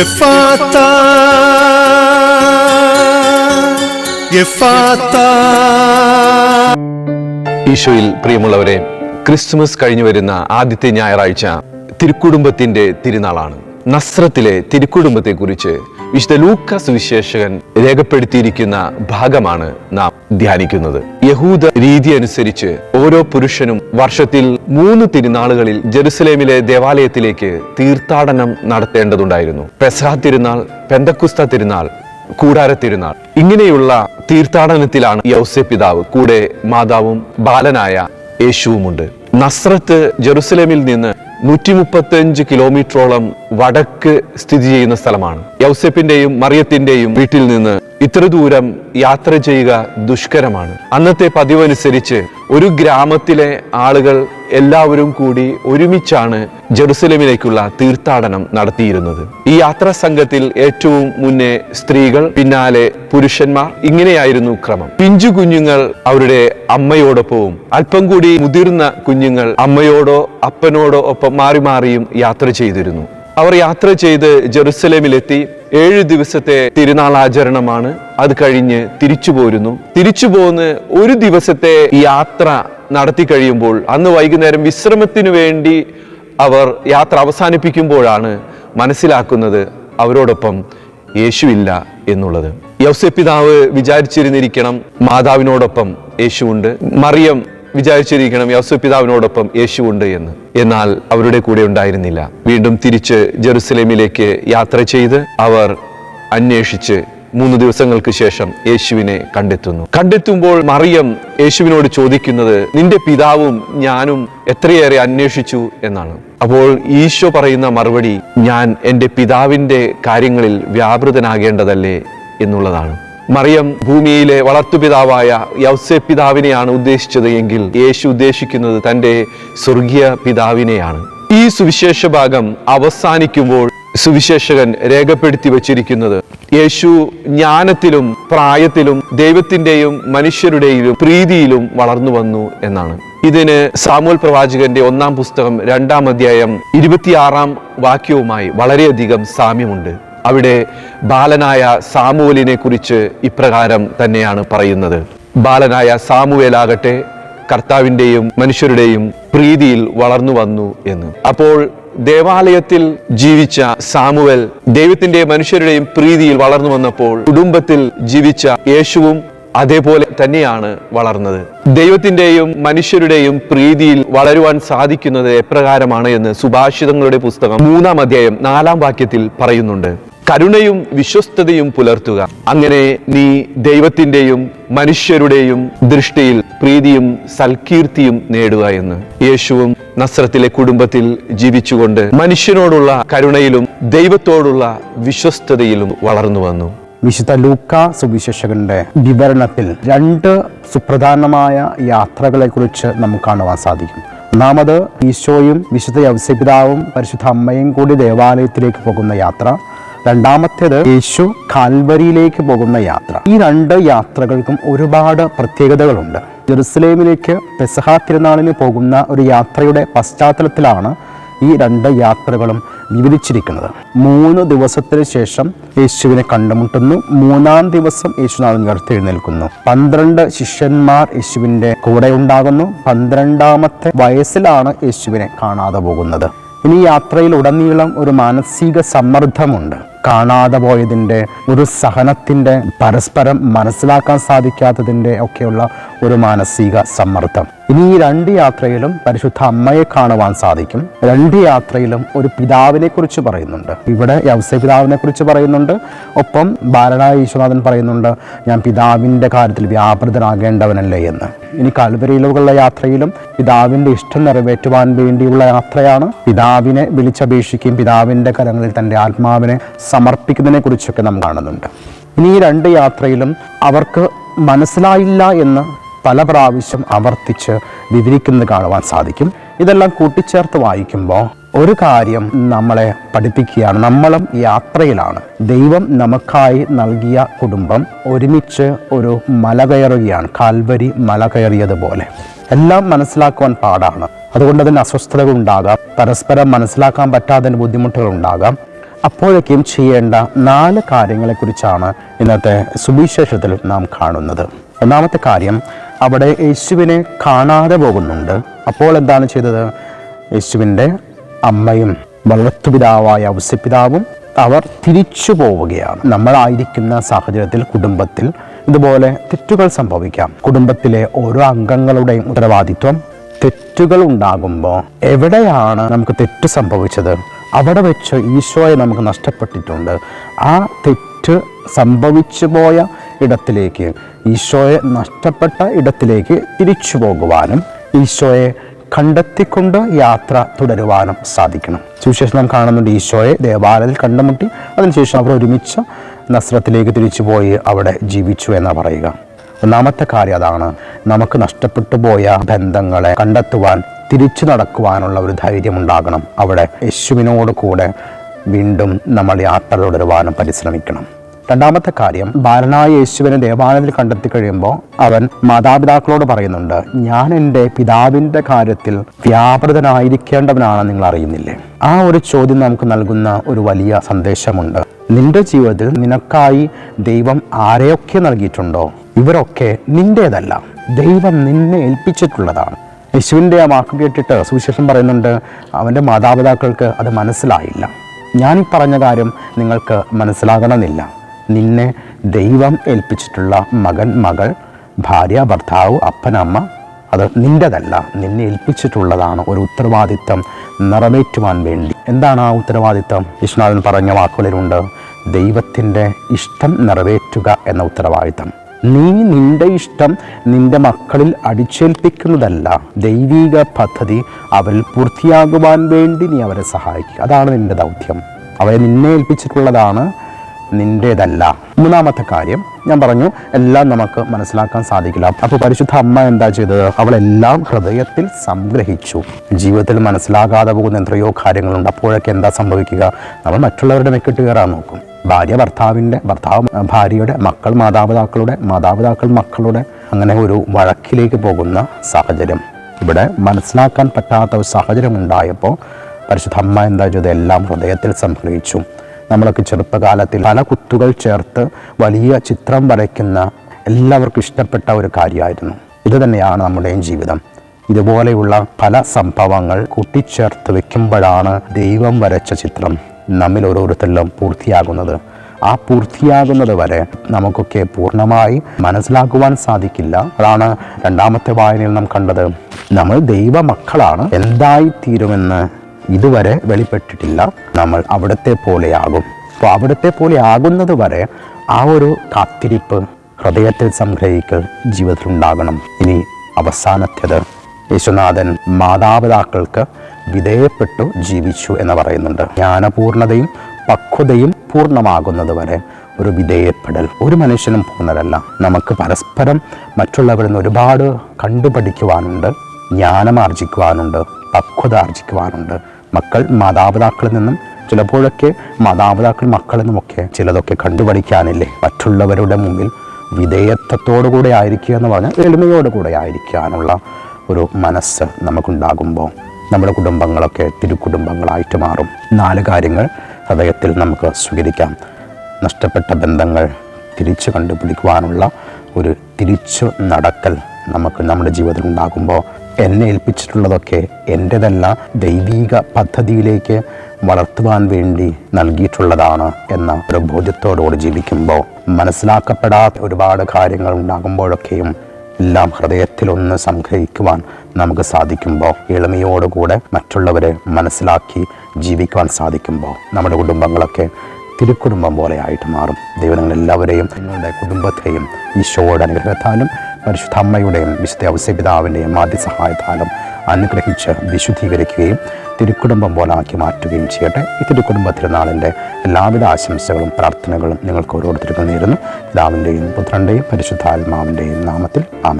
എഫാത്ത ഈശോയിൽ പ്രിയമുള്ളവരെ ക്രിസ്മസ് കഴിഞ്ഞു വരുന്ന ആദ്യത്തെ ഞായറാഴ്ച തിരുക്കുടുംബത്തിന്റെ തിരുനാളാണ്. നസ്രത്തിലെ തിരുക്കുടുംബത്തെക്കുറിച്ച് വിശുദ്ധ ലൂക്ക സുവിശേഷകൻ രേഖപ്പെടുത്തിയിരിക്കുന്ന ഭാഗമാണ് നാം ധ്യാനിക്കുന്നത്. യഹൂദ രീതി അനുസരിച്ച് ഓരോ പുരുഷനും വർഷത്തിൽ മൂന്ന് തിരുനാളുകളിൽ ജെറുസലേമിലെ ദേവാലയത്തിലേക്ക് തീർത്ഥാടനം നടത്തേണ്ടതുണ്ടായിരുന്നു. പെസഹ തിരുനാൾ പെന്തക്കുസ്ത തിരുനാൾ കൂടാര തിരുനാൾ. ഇങ്ങനെയുള്ള തീർത്ഥാടനത്തിലാണ് യൗസെ പിതാവ് കൂടെ മാതാവും ബാലനായ യേശുവുമുണ്ട്. നസ്രത്ത് ജെറുസലേമിൽ നിന്ന് നൂറ്റി മുപ്പത്തഞ്ച് കിലോമീറ്ററോളം വടക്ക് സ്ഥിതി ചെയ്യുന്ന സ്ഥലമാണ്. യൗസെപ്പിന്റെയും മറിയത്തിന്റെയും വീട്ടിൽ നിന്ന് ഇത്ര ദൂരം യാത്ര ചെയ്യുക ദുഷ്കരമാണ്. അന്നത്തെ പതിവനുസരിച്ച് ഒരു ഗ്രാമത്തിലെ ആളുകൾ എല്ലാവരും കൂടി ഒരുമിച്ചാണ് ജെറുസലേമിലേക്കുള്ള തീർത്ഥാടനം നടത്തിയിരുന്നത്. ഈ യാത്രാ സംഘത്തിൽ ഏറ്റവും മുന്നേ സ്ത്രീകൾ പിന്നാലെ പുരുഷന്മാർ ഇങ്ങനെയായിരുന്നു ക്രമം. പിഞ്ചു കുഞ്ഞുങ്ങൾ അവരുടെ അമ്മയോടൊപ്പവും അല്പം കൂടി മുതിർന്ന കുഞ്ഞുങ്ങൾ അമ്മയോടോ അപ്പനോടോ ഒപ്പം മാറി മാറിയും യാത്ര ചെയ്തിരുന്നു. അവർ യാത്ര ചെയ്ത് ജെറുസലേമിലെത്തി ഏഴ് ദിവസത്തെ തിരുനാൾ ആചരണമാണ് അത് കഴിഞ്ഞ് തിരിച്ചു പോരുന്നു. തിരിച്ചു പോന്ന് ഒരു ദിവസത്തെ യാത്ര നടത്തി കഴിയുമ്പോൾ അന്ന് വൈകുന്നേരം വിശ്രമത്തിനു വേണ്ടി അവർ യാത്ര അവസാനിപ്പിക്കുമ്പോഴാണ് മനസ്സിലാക്കുന്നത് അവരോടൊപ്പം യേശുവില്ല എന്നുള്ളത്. യൗസെ പിതാവ് വിചാരിച്ചിരുന്നിരിക്കണം മാതാവിനോടൊപ്പം യേശുവുണ്ട്. മറിയം വിചാരിച്ചിരിക്കണം യൗസെ പിതാവിനോടൊപ്പം യേശുവുണ്ട് എന്ന്. എന്നാൽ അവരുടെ കൂടെ ഉണ്ടായിരുന്നില്ല. വീണ്ടും തിരിച്ച് ജെറുസലേമിലേക്ക് യാത്ര ചെയ്ത് അവർ അന്വേഷിച്ച് മൂന്ന് ദിവസങ്ങൾക്ക് ശേഷം യേശുവിനെ കണ്ടെത്തുന്നു. കണ്ടെത്തുമ്പോൾ മറിയം യേശുവിനോട് ചോദിക്കുന്നത് നിന്റെ പിതാവും ഞാനും എത്രയേറെ അന്വേഷിച്ചു? എന്നാണ്. അപ്പോൾ ഈശോ പറയുന്ന മറുപടി ഞാൻ എന്റെ പിതാവിന്റെ കാര്യങ്ങളിൽ വ്യാപൃതനാകേണ്ടതല്ലേ? എന്നുള്ളതാണ്. മറിയം ഭൂമിയിലെ വളർത്തുപിതാവായ യൗസെ പിതാവിനെയാണ് ഉദ്ദേശിച്ചത് എങ്കിൽ യേശു ഉദ്ദേശിക്കുന്നത് തന്റെ സ്വർഗീയ പിതാവിനെയാണ്. ഈ സുവിശേഷ ഭാഗം അവസാനിക്കുമ്പോൾ സുവിശേഷകൻ രേഖപ്പെടുത്തി വച്ചിരിക്കുന്നത് യേശു ജ്ഞാനത്തിലും പ്രായത്തിലും ദൈവത്തിന്റെയും മനുഷ്യരുടെയും പ്രീതിയിലും വളർന്നു വന്നു എന്നാണ്. ഇതിന് സാമൂൽ പ്രവാചകന്റെ ഒന്നാം പുസ്തകം രണ്ടാം അധ്യായം ഇരുപത്തിയാറാം വാക്യവുമായി വളരെയധികം സാമ്യമുണ്ട്. അവിടെ ബാലനായ സാമുവലിനെ കുറിച്ച് ഇപ്രകാരം തന്നെയാണ് പറയുന്നത്. ബാലനായ സാമുവേലാകട്ടെ കർത്താവിന്റെയും മനുഷ്യരുടെയും പ്രീതിയിൽ വളർന്നു വന്നു എന്ന്. അപ്പോൾ ദേവാലയത്തിൽ ജീവിച്ച സാമുവൽ ദൈവത്തിന്റെ മനുഷ്യരുടെയും പ്രീതിയിൽ വളർന്നു വന്നപ്പോൾ കുടുംബത്തിൽ ജീവിച്ച യേശുവും അതേപോലെ തന്നെയാണ് വളർന്നത്. ദൈവത്തിന്റെയും മനുഷ്യരുടെയും പ്രീതിയിൽ വളരുവാൻ സാധിക്കുന്നത് എപ്രകാരമാണ് എന്ന് സുഭാഷിതങ്ങളുടെ പുസ്തകം മൂന്നാം അധ്യായം നാലാം വാക്യത്തിൽ പറയുന്നുണ്ട്. കരുണയും വിശ്വസ്തതയും പുലർത്തുക. അങ്ങനെ നീ ദൈവത്തിന്റെയും മനുഷ്യരുടെയും ദൃഷ്ടിയിൽ പ്രീതിയും സൽകീർത്തിയും നേടുക എന്ന് യേശുവും നസ്രത്തിലെ കുടുംബത്തിൽ ജീവിച്ചുകൊണ്ട് മനുഷ്യനോടുള്ള കരുണയിലും ദൈവത്തോടുള്ള വിശ്വസ്തതയിലും വളർന്നു വന്നു. വിശുദ്ധ ലൂക്ക സുവിശേഷകന്റെ വിവരണത്തിൽ രണ്ട് സുപ്രധാനമായ യാത്രകളെക്കുറിച്ച് നമുക്ക് കാണുവാൻ സാധിക്കും. ഒന്നാമത് ഈശോയും വിശുദ്ധ യവസ്യപിതാവും പരിശുദ്ധ അമ്മയും കൂടി ദേവാലയത്തിലേക്ക് പോകുന്ന യാത്ര. രണ്ടാമത്തേത് യേശു കാൽവരിയിലേക്ക് പോകുന്ന യാത്ര. ഈ രണ്ട് യാത്രകൾക്കും ഒരുപാട് പ്രത്യേകതകളുണ്ട്. ജെറുസലേമിലേക്ക് പെസഹ തിരുനാളിന് പോകുന്ന ഒരു യാത്രയുടെ പശ്ചാത്തലത്തിലാണ് ഈ രണ്ട് യാത്രകളും വിവരിച്ചിരിക്കുന്നത്. മൂന്ന് ദിവസത്തിന് ശേഷം യേശുവിനെ കണ്ടുമുട്ടുന്നു. മൂന്നാം ദിവസം യേശുനാഥൻ ഉയർത്തെഴുന്നേൽക്കുന്നു പന്ത്രണ്ട് ശിഷ്യന്മാർ യേശുവിന്റെ കൂടെ ഉണ്ടാകുന്നു. പന്ത്രണ്ടാമത്തെ വയസ്സിലാണ് യേശുവിനെ കാണാതെ പോകുന്നത്. ഇനി യാത്രയിൽ ഉടനീളം ഒരു മാനസിക സമ്മർദ്ദമുണ്ട്. കാണാതെ പോയതിന്റെ ഒരു സഹനത്തിന്റെ പരസ്പരം മനസ്സിലാക്കാൻ സാധിക്കാത്തതിന്റെ ഒക്കെയുള്ള ഒരു മാനസിക സമ്മർദ്ദം. ഇനി ഈ രണ്ട് യാത്രയിലും പരിശുദ്ധ അമ്മയെ കാണുവാൻ സാധിക്കും. രണ്ട് യാത്രയിലും ഒരു പിതാവിനെ കുറിച്ച് പറയുന്നുണ്ട്. ഇവിടെ യവസ പിതാവിനെ കുറിച്ച് പറയുന്നുണ്ട്. ഒപ്പം ബാലനായ ഈശ്വനാഥൻ പറയുന്നുണ്ട് ഞാൻ പിതാവിന്റെ കാര്യത്തിൽ വ്യാപൃതനാകേണ്ടവനല്ലേ എന്ന്. ഇനി കാൽവരയിലുള്ള യാത്രയിലും പിതാവിന്റെ ഇഷ്ടം നിറവേറ്റുവാൻ വേണ്ടിയുള്ള യാത്രയാണ്. പിതാവിനെ വിളിച്ചപേക്ഷിക്കുകയും പിതാവിന്റെ കരങ്ങളിൽ തന്റെ ആത്മാവിനെ സമർപ്പിക്കുന്നതിനെ കുറിച്ചൊക്കെ നാം കാണുന്നുണ്ട്. ഇനി ഈ രണ്ട് യാത്രയിലും അവർക്ക് മനസ്സിലായില്ല എന്ന് പല പ്രാവശ്യം ആവർത്തിച്ച് വിവരിക്കുന്നത് കാണുവാൻ സാധിക്കും. ഇതെല്ലാം കൂട്ടിച്ചേർത്ത് വായിക്കുമ്പോൾ ഒരു കാര്യം നമ്മളെ പഠിപ്പിക്കുകയാണ്. നമ്മളും യാത്രയിലാണ്. ദൈവം നമുക്കായി നൽകിയ കുടുംബം ഒരുമിച്ച് ഒരു മല കയറുകയാണ് കാൽവരി മല കയറിയതുപോലെ എല്ലാം മനസ്സിലാക്കുവാൻ പാടാണ്. അതുകൊണ്ട് അതിന് അസ്വസ്ഥതകൾ ഉണ്ടാകാം. പരസ്പരം മനസ്സിലാക്കാൻ പറ്റാതെ ബുദ്ധിമുട്ടുകൾ ഉണ്ടാകാം. അപ്പോഴേക്കും ചെയ്യേണ്ട നാല് കാര്യങ്ങളെക്കുറിച്ചാണ് ഇന്നത്തെ സുവിശേഷത്തിൽ നാം കാണുന്നത്. ഒന്നാമത്തെ കാര്യം അവിടെ യേശുവിനെ കാണാതെ പോകുന്നുണ്ട്. അപ്പോൾ എന്താണ് ചെയ്തത്? യേശുവിന്റെ അമ്മയും വളർത്തുപിതാവായ ഔസ്യപിതാവും അവർ തിരിച്ചു പോവുകയാണ്. നമ്മളായിരിക്കുന്ന സാഹചര്യത്തിൽ കുടുംബത്തിൽ ഇതുപോലെ തെറ്റുകൾ സംഭവിക്കാം. കുടുംബത്തിലെ ഓരോ അംഗങ്ങളുടെയും ഉത്തരവാദിത്വം തെറ്റുകൾ ഉണ്ടാകുമ്പോൾ എവിടെയാണ് നമുക്ക് തെറ്റ് സംഭവിച്ചത്? അവിടെ വെച്ച് ഈശോയെ നമുക്ക് നഷ്ടപ്പെട്ടിട്ടുണ്ട്. ആ തെറ്റ് സംഭവിച്ചു പോയ ഇടത്തിലേക്ക് ഈശോയെ നഷ്ടപ്പെട്ട ഇടത്തിലേക്ക് തിരിച്ചു പോകുവാനും ഈശോയെ കണ്ടെത്തിക്കൊണ്ട് യാത്ര തുടരുവാനും സാധിക്കണം. സുവിശേഷം നാം കാണുന്നുണ്ട് ഈശോയെ ദേവാലയത്തിൽ കണ്ടുമുട്ടി അതിനുശേഷം അവർ ഒരുമിച്ച് നസ്രത്തിലേക്ക് തിരിച്ചു പോയി അവിടെ ജീവിച്ചു എന്നാണ് പറയുക. ഒന്നാമത്തെ കാര്യം അതാണ് നമുക്ക് നഷ്ടപ്പെട്ടു പോയ ബന്ധങ്ങളെ കണ്ടെത്തുവാൻ തിരിച്ചു നടക്കുവാനുള്ള ഒരു ധൈര്യം ഉണ്ടാകണം. അവിടെ യേശുവിനോട് കൂടെ വീണ്ടും നമ്മൾ യാത്ര തുടരുവാനും പരിശ്രമിക്കണം. രണ്ടാമത്തെ കാര്യം ബാലനായ യേശുവിനെ ദേവാലയത്തിൽ കണ്ടെത്തി കഴിയുമ്പോൾ അവൻ മാതാപിതാക്കളോട് പറയുന്നുണ്ട് ഞാൻ എന്റെ പിതാവിന്റെ കാര്യത്തിൽ വ്യാപൃതനായിരിക്കേണ്ടവനാണ് നിങ്ങൾ അറിയുന്നില്ലേ? ആ ഒരു ചോദ്യം നമുക്ക് നൽകുന്ന ഒരു വലിയ സന്ദേശമുണ്ട്. നിന്റെ ജീവിതത്തിൽ നിനക്കായി ദൈവം ആരെയൊക്കെ നൽകിയിട്ടുണ്ടോ? ഇവരൊക്കെ നിന്റേതല്ല ദൈവം നിന്നെ ഏൽപ്പിച്ചിട്ടുള്ളതാണ്. യേശുവിന്റെ ആ വാക്ക് കേട്ടിട്ട് സുവിശേഷം പറയുന്നുണ്ട് അവന്റെ മാതാപിതാക്കൾക്ക് അത് മനസ്സിലായില്ല. ഞാൻ പറഞ്ഞ കാര്യം നിങ്ങൾക്ക് മനസ്സിലാകണമെന്നില്ല. നിന്നെ ദൈവം ഏൽപ്പിച്ചിട്ടുള്ള മകൻ മകൾ ഭാര്യ ഭർത്താവ് അപ്പനമ്മ അത് നിന്റെതല്ല നിന്നെ ഏൽപ്പിച്ചിട്ടുള്ളതാണ് ഒരു ഉത്തരവാദിത്തം നിറവേറ്റുവാൻ വേണ്ടി. എന്താണ് ആ ഉത്തരവാദിത്തം? വിശ്വനാഥൻ പറഞ്ഞ വാക്കുകളിലുണ്ട്. ദൈവത്തിന്റെ ഇഷ്ടം നിറവേറ്റുക എന്ന ഉത്തരവാദിത്തം. നീ നിന്റെ ഇഷ്ടം നിന്റെ മക്കളിൽ അടിച്ചേൽപ്പിക്കുന്നതല്ല. ദൈവിക പദ്ധതി അവരിൽ പൂർത്തിയാകുവാൻ വേണ്ടി നീ അവരെ സഹായിക്കുക. അതാണ് നിന്റെ ദൗത്യം. അവരെ നിന്നെ ഏൽപ്പിച്ചിട്ടുള്ളതാണ് നിന്റേതല്ല. മൂന്നാമത്തെ കാര്യം ഞാൻ പറഞ്ഞു എല്ലാം നമുക്ക് മനസ്സിലാക്കാൻ സാധിക്കില്ല. അപ്പോൾ പരിശുദ്ധ അമ്മ എന്താ ചെയ്തത്? അവളെല്ലാം ഹൃദയത്തിൽ സംഗ്രഹിച്ചു. ജീവിതത്തിൽ മനസ്സിലാകാതെ പോകുന്ന എത്രയോ കാര്യങ്ങളുണ്ട്. അപ്പോഴൊക്കെ എന്താ സംഭവിക്കുക? നമ്മൾ മറ്റുള്ളവരുടെ മെക്കിട്ട് കയറാൻ നോക്കും. ഭാര്യ ഭർത്താവിന്റെ ഭർത്താവ് ഭാര്യയുടെ മക്കൾ മാതാപിതാക്കളുടെ മാതാപിതാക്കൾ മക്കളുടെ അങ്ങനെ ഒരു വഴക്കിലേക്ക് പോകുന്ന സാഹചര്യം. ഇവിടെ മനസ്സിലാക്കാൻ പറ്റാത്ത ഒരു സാഹചര്യം ഉണ്ടായപ്പോൾ പരിശുദ്ധ അമ്മ എന്താ ചെയ്തത്? എല്ലാം ഹൃദയത്തിൽ സംഗ്രഹിച്ചു. നമ്മളൊക്കെ ചെറുപ്പകാലത്തിൽ പല കുത്തുകൾ ചേർത്ത് വലിയ ചിത്രം വരയ്ക്കുന്ന എല്ലാവർക്കും ഇഷ്ടപ്പെട്ട ഒരു കാര്യമായിരുന്നു. ഇത് തന്നെയാണ് നമ്മുടെയും ജീവിതം. ഇതുപോലെയുള്ള പല സംഭവങ്ങൾ കൂട്ടിച്ചേർത്ത് വെക്കുമ്പോഴാണ് ദൈവം വരച്ച ചിത്രം നമ്മിൽ ഓരോരുത്തരിലും പൂർത്തിയാകുന്നത്. ആ പൂർത്തിയാകുന്നത് വരെ നമുക്കൊക്കെ പൂർണമായി മനസ്സിലാക്കുവാൻ സാധിക്കില്ല. അതാണ് രണ്ടാമത്തെ വായനയിൽ നാം കണ്ടത്. നമ്മൾ ദൈവമക്കളാണ്. എന്തായി തീരുമെന്ന് ഇതുവരെ വെളിപ്പെട്ടിട്ടില്ല. നമ്മൾ അവിടത്തെ പോലെയാകും. അപ്പോൾ അവിടത്തെ പോലെ ആകുന്നത് വരെ ആ ഒരു കാത്തിരിപ്പ് ഹൃദയത്തിൽ സംഗ്രഹിക്കൽ ജീവിതത്തിൽ ഉണ്ടാകണം ഇനി അവസാനത്തേത് യേശുനാഥൻ മാതാപിതാക്കൾക്ക് വിധേയപ്പെട്ടു ജീവിച്ചു എന്ന് പറയുന്നുണ്ട്. ജ്ഞാനപൂർണതയും പക്വതയും പൂർണമാകുന്നത് വരെ ഒരു വിധേയപ്പെടൽ. ഒരു മനുഷ്യനും പൂർണരല്ല. നമുക്ക് പരസ്പരം മറ്റുള്ളവരിൽ നിന്ന് ഒരുപാട് കണ്ടുപഠിക്കുവാനുണ്ട് ജ്ഞാനം ആർജിക്കുവാനുണ്ട് പക്വത ആർജിക്കുവാനുണ്ട്. മക്കൾ മാതാപിതാക്കളിൽ നിന്നും ചിലപ്പോഴൊക്കെ മാതാപിതാക്കൾ മക്കളിൽ നിന്നുമൊക്കെ ചിലതൊക്കെ കണ്ടുപഠിക്കാനില്ലേ? മറ്റുള്ളവരുടെ മുമ്പിൽ വിധേയത്വത്തോടുകൂടെ ആയിരിക്കുക എന്ന് പറഞ്ഞാൽ എളിമയോടുകൂടെ ആയിരിക്കാനുള്ള ഒരു മനസ്സ് നമുക്കുണ്ടാകുമ്പോൾ നമ്മുടെ കുടുംബങ്ങളൊക്കെ തിരുക്കുടുംബങ്ങളായിട്ട് മാറും. നാല് കാര്യങ്ങൾ ഹൃദയത്തിൽ നമുക്ക് സ്വീകരിക്കാം. നഷ്ടപ്പെട്ട ബന്ധങ്ങൾ തിരിച്ചു കണ്ടുപിടിക്കുവാനുള്ള ഒരു തിരിച്ചു നടക്കൽ നമുക്ക് നമ്മുടെ ജീവിതത്തിൽ ഉണ്ടാകുമ്പോൾ എന്നെ ഏൽപ്പിച്ചിട്ടുള്ളതൊക്കെ എന്റെതല്ല ദൈവീക പദ്ധതിയിലേക്ക് വളർത്തുവാൻ വേണ്ടി നൽകിയിട്ടുള്ളതാണ് എന്ന ഒരു ബോധ്യത്തോടുകൂടി ജീവിക്കുമ്പോൾ മനസ്സിലാക്കപ്പെടാത്ത ഒരുപാട് കാര്യങ്ങൾ ഉണ്ടാകുമ്പോഴൊക്കെയും എല്ലാം ഹൃദയത്തിലൊന്ന് സംഗ്രഹിക്കുവാൻ നമുക്ക് സാധിക്കുമ്പോൾ എളിമയോടുകൂടെ മറ്റുള്ളവരെ മനസ്സിലാക്കി ജീവിക്കുവാൻ സാധിക്കുമ്പോൾ നമ്മുടെ കുടുംബങ്ങളൊക്കെ തിരുക്കുടുംബം പോലെ ആയിട്ട് മാറും. ദൈവം എല്ലാവരെയും നിങ്ങളുടെ കുടുംബത്തെയും ഈശോയുടെ അനുഗ്രഹത്താലും പരിശുദ്ധ അമ്മയുടെയും വിശുദ്ധ ഔസ്യപിതാവിന്റെയും ആദ്യ സഹായത്താലും അനുഗ്രഹിച്ച് വിശുദ്ധീകരിക്കുകയും തിരുക്കുടുംബം പോലാക്കി മാറ്റുകയും ചെയ്യട്ടെ. ഈ തിരുക്കുടുംബ തിരുനാളിന്റെ എല്ലാവിധ ആശംസകളും പ്രാർത്ഥനകളും നിങ്ങൾക്ക് ഓരോരുത്തർക്കും നേരുന്നു. പിതാവിന്റെയും പുത്രന്റെയും പരിശുദ്ധാത്മാവിന്റെയും നാമത്തിൽ ആമേ